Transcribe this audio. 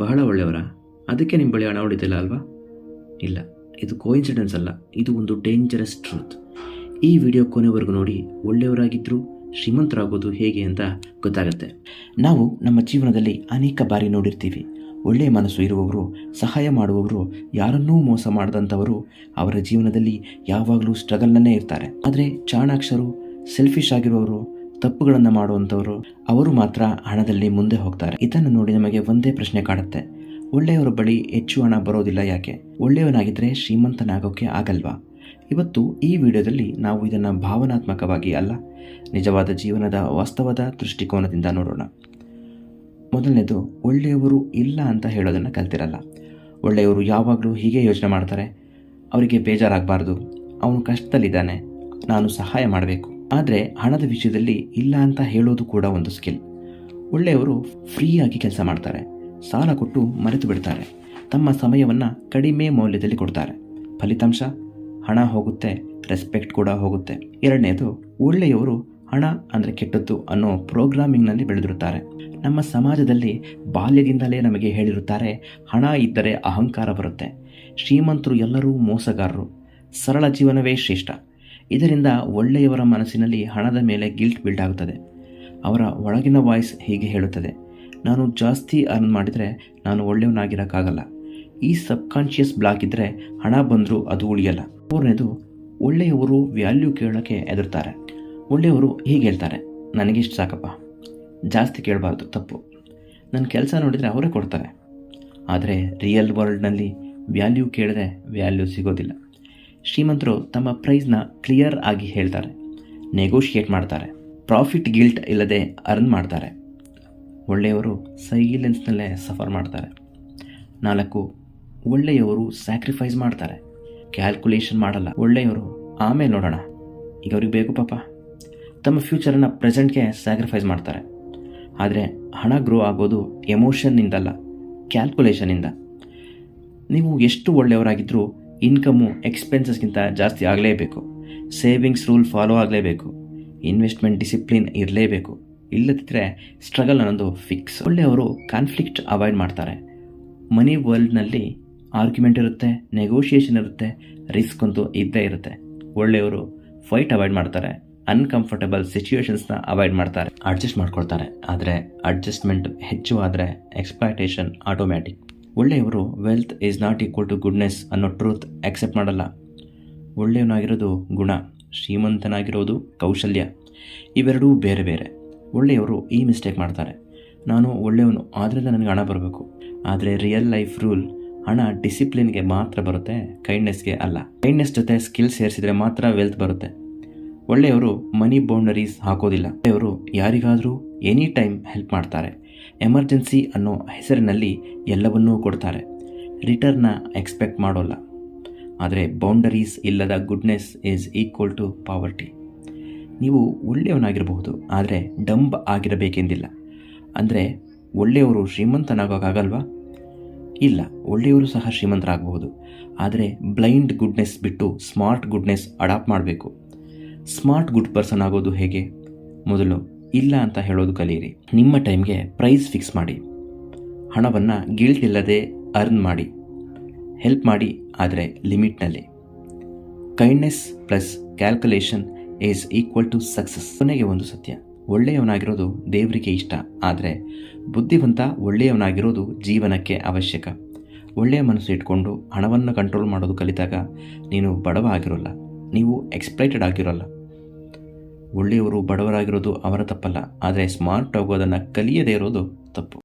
ಬಹಳ ಒಳ್ಳೆಯವರ? ಅದಕ್ಕೆ ನಿಮ್ಮ ಬಳಿ ಹಣ ಹೊಡಿತಿಲ್ಲ ಅಲ್ವಾ? ಇಲ್ಲ, ಇದು ಕೋಇನ್ಸಿಡೆನ್ಸ್ ಅಲ್ಲ. ಇದು ಒಂದು ಡೇಂಜರಸ್ ಟ್ರೂತ್ ಈ ವಿಡಿಯೋ ಕೊನೆವರೆಗೂ ನೋಡಿ ಒಳ್ಳೆಯವರಾಗಿದ್ದರು ಶ್ರೀಮಂತರಾಗೋದು ಹೇಗೆ ಅಂತ ಗೊತ್ತಾಗುತ್ತೆ. ನಾವು ನಮ್ಮ ಜೀವನದಲ್ಲಿ ಅನೇಕ ಬಾರಿ ನೋಡಿರ್ತೀವಿ. ಒಳ್ಳೆಯ ಮನಸ್ಸು ಇರುವವರು, ಸಹಾಯ ಮಾಡುವವರು, ಯಾರನ್ನೂ ಮೋಸ ಮಾಡದಂಥವರು ಅವರ ಜೀವನದಲ್ಲಿ ಯಾವಾಗಲೂ ಸ್ಟ್ರಗಲ್ನೇ ಇರ್ತಾರೆ. ಆದರೆ ಚಾಣಾಕ್ಷರು ಸೆಲ್ಫಿಶ್ ಆಗಿರುವವರು ತಪ್ಪುಗಳನ್ನು ಮಾಡುವಂಥವರು, ಅವರು ಮಾತ್ರ ಹಣದಲ್ಲಿ ಮುಂದೆ ಹೋಗ್ತಾರೆ. ಇದನ್ನು ನೋಡಿ ನಮಗೆ ಒಂದೇ ಪ್ರಶ್ನೆ ಕಾಡುತ್ತೆ. ಒಳ್ಳೆಯವರ ಬಳಿ ಹೆಚ್ಚು ಹಣ ಬರೋದಿಲ್ಲ ಯಾಕೆ? ಒಳ್ಳೆಯವನಾಗಿದ್ದರೆ ಶ್ರೀಮಂತನಾಗೋಕ್ಕೆ ಆಗಲ್ವಾ? ಇವತ್ತು ಈ ವಿಡಿಯೋದಲ್ಲಿ ನಾವು ಇದನ್ನು ಭಾವನಾತ್ಮಕವಾಗಿ ಅಲ್ಲ, ನಿಜವಾದ ಜೀವನದ ವಾಸ್ತವದ ದೃಷ್ಟಿಕೋನದಿಂದ ನೋಡೋಣ. ಮೊದಲನೇದು, ಒಳ್ಳೆಯವರು ಇಲ್ಲ ಅಂತ ಹೇಳೋದನ್ನು ಕಲ್ತಿರಲ್ಲ. ಒಳ್ಳೆಯವರು ಯಾವಾಗಲೂ ಹೀಗೆ ಯೋಚನೆ ಮಾಡ್ತಾರೆ. ಅವರಿಗೆ ಬೇಜಾರಾಗಬಾರ್ದು. ಅವನು ಕಷ್ಟದಲ್ಲಿದ್ದಾನೆ. ನಾನು ಸಹಾಯ ಮಾಡಬೇಕು. ಆದರೆ ಹಣದ ವಿಷಯದಲ್ಲಿ ಇಲ್ಲ ಅಂತ ಹೇಳೋದು ಕೂಡ ಒಂದು ಸ್ಕಿಲ್. ಒಳ್ಳೆಯವರು ಫ್ರೀಯಾಗಿ ಕೆಲಸ ಮಾಡ್ತಾರೆ. ಸಾಲ ಕೊಟ್ಟು ಮರೆತು ಬಿಡ್ತಾರೆ. ತಮ್ಮ ಸಮಯವನ್ನು ಕಡಿಮೆ ಮೌಲ್ಯದಲ್ಲಿ ಕೊಡ್ತಾರೆ. ಫಲಿತಾಂಶ, ಹಣ ಹೋಗುತ್ತೆ ರೆಸ್ಪೆಕ್ಟ್ ಕೂಡ ಹೋಗುತ್ತೆ. ಎರಡನೇದು, ಒಳ್ಳೆಯವರು ಹಣ ಅಂದರೆ ಕೆಟ್ಟದ್ದು ಅನ್ನೋ ಪ್ರೋಗ್ರಾಮಿಂಗ್ನಲ್ಲಿ ಬೆಳೆದಿರುತ್ತಾರೆ. ನಮ್ಮ ಸಮಾಜದಲ್ಲಿ ಬಾಲ್ಯದಿಂದಲೇ ನಮಗೆ ಹೇಳಿರುತ್ತಾರೆ, ಹಣ ಇದ್ದರೆ ಅಹಂಕಾರ ಬರುತ್ತೆ. ಶ್ರೀಮಂತರು ಎಲ್ಲರೂ ಮೋಸಗಾರರು. ಸರಳ ಜೀವನವೇ ಶ್ರೇಷ್ಠ. ಇದರಿಂದ ಒಳ್ಳೆಯವರ ಮನಸ್ಸಿನಲ್ಲಿ ಹಣದ ಮೇಲೆ ಗಿಲ್ಟ್ ಬಿಲ್ಡ್ ಆಗುತ್ತದೆ. ಅವರ ಒಳಗಿನ ವಾಯ್ಸ್ ಹೀಗೆ ಹೇಳುತ್ತದೆ. ನಾನು ಜಾಸ್ತಿ ಅರ್ನ್ ಮಾಡಿದರೆ ನಾನು ಒಳ್ಳೆಯವನಾಗಿರೋಕ್ಕಾಗಲ್ಲ. ಈ ಸಬ್ಕಾನ್ಷಿಯಸ್ ಬ್ಲಾಕ್ ಇದ್ದರೆ ಹಣ ಬಂದರೂ ಅದು ಉಳಿಯಲ್ಲ. ಮೂರನೇದು, ಒಳ್ಳೆಯವರು ವ್ಯಾಲ್ಯೂ ಕೇಳೋಕ್ಕೆ ಹೆದರ್ತಾರೆ. ಒಳ್ಳೆಯವರು ಹೀಗೆ ಹೇಳ್ತಾರೆ. ನನಗಿಷ್ಟು ಸಾಕಪ್ಪ. ಜಾಸ್ತಿ ಕೇಳಬಾರ್ದು, ತಪ್ಪು. ನನ್ನ ಕೆಲಸ ನೋಡಿದರೆ ಅವರೇ ಕೊಡ್ತಾರೆ. ಆದರೆ ರಿಯಲ್ ವರ್ಲ್ಡ್ನಲ್ಲಿ ವ್ಯಾಲ್ಯೂ ಕೇಳಿದ್ರೆ ವ್ಯಾಲ್ಯೂ ಸಿಗೋದಿಲ್ಲ. ಶ್ರೀಮಂತರು ತಮ್ಮ ಪ್ರೈಸ್ನ ಕ್ಲಿಯರ್ ಆಗಿ ಹೇಳ್ತಾರೆ. ನೆಗೋಷಿಯೇಟ್ ಮಾಡ್ತಾರೆ. ಪ್ರಾಫಿಟ್ ಗಿಲ್ಟ್ ಇಲ್ಲದೆ ಅರ್ನ್ ಮಾಡ್ತಾರೆ. ಒಳ್ಳೆಯವರು ಸೈಲೆನ್ಸ್ನಲ್ಲೇ ಸಫರ್ ಮಾಡ್ತಾರೆ. ನಾಲ್ಕು, ಒಳ್ಳೆಯವರು ಸ್ಯಾಕ್ರಿಫೈಸ್ ಮಾಡ್ತಾರೆ. ಕ್ಯಾಲ್ಕುಲೇಷನ್ ಮಾಡಲ್ಲ. ಒಳ್ಳೆಯವರು ಆಮೇಲೆ ನೋಡೋಣ. ಈಗ ಅವ್ರಿಗೆ ಬೇಕು ಪಾಪ. ತಮ್ಮ ಫ್ಯೂಚರನ್ನು ಪ್ರೆಸೆಂಟ್ಗೆ ಸ್ಯಾಕ್ರಿಫೈಸ್ ಮಾಡ್ತಾರೆ. ಆದರೆ ಹಣ ಗ್ರೋ ಆಗೋದು ಎಮೋಷನ್ನಿಂದಲ್ಲ ಕ್ಯಾಲ್ಕುಲೇಷನಿಂದ ನೀವು ಎಷ್ಟು ಒಳ್ಳೆಯವರಾಗಿದ್ದರೂ ಇನ್ಕಮು ಎಕ್ಸ್ಪೆನ್ಸಸ್ಗಿಂತ ಜಾಸ್ತಿ ಆಗಲೇಬೇಕು. ಸೇವಿಂಗ್ಸ್ ರೂಲ್ ಫಾಲೋ ಆಗಲೇಬೇಕು. ಇನ್ವೆಸ್ಟ್ಮೆಂಟ್ ಡಿಸಿಪ್ಲಿನ್ ಇರಲೇಬೇಕು. ಇಲ್ಲದಿದ್ದರೆ ಸ್ಟ್ರಗಲ್ ಅನ್ನೋದು ಫಿಕ್ಸ್. ಒಳ್ಳೆಯವರು ಕಾನ್ಫ್ಲಿಕ್ಟ್ ಅವಾಯ್ಡ್ ಮಾಡ್ತಾರೆ. ಮನಿ ವರ್ಲ್ಡ್ನಲ್ಲಿ ಆರ್ಗ್ಯುಮೆಂಟ್ ಇರುತ್ತೆ, ನೆಗೋಷಿಯೇಷನ್ ಇರುತ್ತೆ, ರಿಸ್ಕ್ ಅಂತೂ ಇದ್ದೇ ಇರುತ್ತೆ. ಒಳ್ಳೆಯವರು ಫೈಟ್ ಅವಾಯ್ಡ್ ಮಾಡ್ತಾರೆ. ಅನ್ಕಂಫರ್ಟಬಲ್ ಸಿಚುವೇಶನ್ಸ್ನ ಅವಾಯ್ಡ್ ಮಾಡ್ತಾರೆ. ಅಡ್ಜಸ್ಟ್ ಮಾಡ್ಕೊಳ್ತಾರೆ. ಆದರೆ ಅಡ್ಜಸ್ಟ್ಮೆಂಟ್ ಹೆಚ್ಚು ಆದರೆ ಎಕ್ಸ್ಪೆಕ್ಟೇಷನ್ ಆಟೋಮ್ಯಾಟಿಕ್. ಒಳ್ಳೆಯವರು wealth is not equal to goodness ಅನ್ನೋ ಟ್ರೂತ್ ಆಕ್ಸೆಪ್ಟ್ ಮಾಡಲ್ಲ. ಒಳ್ಳೆಯವನಾಗಿರೋದು ಗುಣ, ಶ್ರೀಮಂತನಾಗಿರೋದು ಕೌಶಲ್ಯ. ಇವೆರಡೂ ಬೇರೆ ಬೇರೆ. ಒಳ್ಳೆಯವರು ಈ ಮಿಸ್ಟೇಕ್ ಮಾಡ್ತಾರೆ. ನಾನು ಒಳ್ಳೆಯವನು ಆದ್ದರಿಂದ ನನಗೆ ಹಣ ಬರಬೇಕು. ಆದರೆ ರಿಯಲ್ ಲೈಫ್ ರೂಲ್ ಹಣ ಡಿಸಿಪ್ಲಿನ್ಗೆ ಮಾತ್ರ ಬರುತ್ತೆ ಕೈಂಡ್ನೆಸ್ಗೆ ಅಲ್ಲ. ಕೈಂಡ್ನೆಸ್ ಜೊತೆ ಸ್ಕಿಲ್ ಸೇರಿಸಿದ್ರೆ ಮಾತ್ರ ವೆಲ್ತ್ ಬರುತ್ತೆ. ಒಳ್ಳೆಯವರು ಮನಿ ಬೌಂಡರೀಸ್ ಹಾಕೋದಿಲ್ಲ. ಒಳ್ಳೆಯವರು ಯಾರಿಗಾದರೂ ಎನಿ ಟೈಮ್ ಹೆಲ್ಪ್ ಮಾಡ್ತಾರೆ. ಎಮರ್ಜೆನ್ಸಿ ಅನ್ನೋ ಹೆಸರಿನಲ್ಲಿ ಎಲ್ಲವನ್ನೂ ಕೊಡ್ತಾರೆ. ರಿಟರ್ನ ಎಕ್ಸ್ಪೆಕ್ಟ್ ಮಾಡೋಲ್ಲ. ಆದರೆ ಬೌಂಡರೀಸ್ ಇಲ್ಲದ goodness is equal to poverty. ನೀವು ಒಳ್ಳೆಯವನಾಗಿರಬಹುದು, ಆದರೆ ಡಂಬ್ ಆಗಿರಬೇಕೆಂದಿಲ್ಲ. ಅಂದರೆ ಒಳ್ಳೆಯವರು ಶ್ರೀಮಂತನಾಗೋಕ್ಕಾಗಲ್ವಾ ಇಲ್ಲ, ಒಳ್ಳೆಯವರು ಸಹ ಶ್ರೀಮಂತರಾಗಬಹುದು. ಆದರೆ ಬ್ಲೈಂಡ್ ಗುಡ್ನೆಸ್ ಬಿಟ್ಟು ಸ್ಮಾರ್ಟ್ ಗುಡ್ನೆಸ್ ಅಡಾಪ್ಟ್ ಮಾಡಬೇಕು. ಸ್ಮಾರ್ಟ್ ಗುಡ್ ಪರ್ಸನ್ ಆಗೋದು ಹೇಗೆ? ಮೊದಲು ಇಲ್ಲ ಅಂತ ಹೇಳೋದು ಕಲಿಯಿರಿ ನಿಮ್ಮ ಟೈಮ್ಗೆ ಪ್ರೈಸ್ ಫಿಕ್ಸ್ ಮಾಡಿ. ಹಣವನ್ನು ಗಿಲ್ಟ್ ಇಲ್ಲದೆ ಅರ್ನ್ ಮಾಡಿ. ಹೆಲ್ಪ್ ಮಾಡಿ ಆದರೆ ಲಿಮಿಟ್ನಲ್ಲಿ. Kindness plus calculation is equal to success ಕೊನೆಗೆ ಒಂದು ಸತ್ಯ. ಒಳ್ಳೆಯವನಾಗಿರೋದು ದೇವರಿಗೆ ಇಷ್ಟ, ಆದರೆ ಬುದ್ಧಿವಂತ ಒಳ್ಳೆಯವನಾಗಿರೋದು ಜೀವನಕ್ಕೆ ಅವಶ್ಯಕ. ಒಳ್ಳೆಯ ಮನಸ್ಸು ಇಟ್ಕೊಂಡು ಹಣವನ್ನು ಕಂಟ್ರೋಲ್ ಮಾಡೋದು ಕಲಿತಾಗ ನೀನು ಬಡವ ಆಗಿರೋಲ್ಲ. ನೀವು ಎಕ್ಸ್ಪ್ಲೈಟೆಡ್ ಆಗಿರೋಲ್ಲ. ಒಳ್ಳೆಯವರು ಬಡವರಾಗಿರೋದು ಅವರ ತಪ್ಪಲ್ಲ ಆದರೆ ಸ್ಮಾರ್ಟ್ ಆಗೋದನ್ನು ಕಲಿಯದೇ ಇರೋದು ತಪ್ಪು.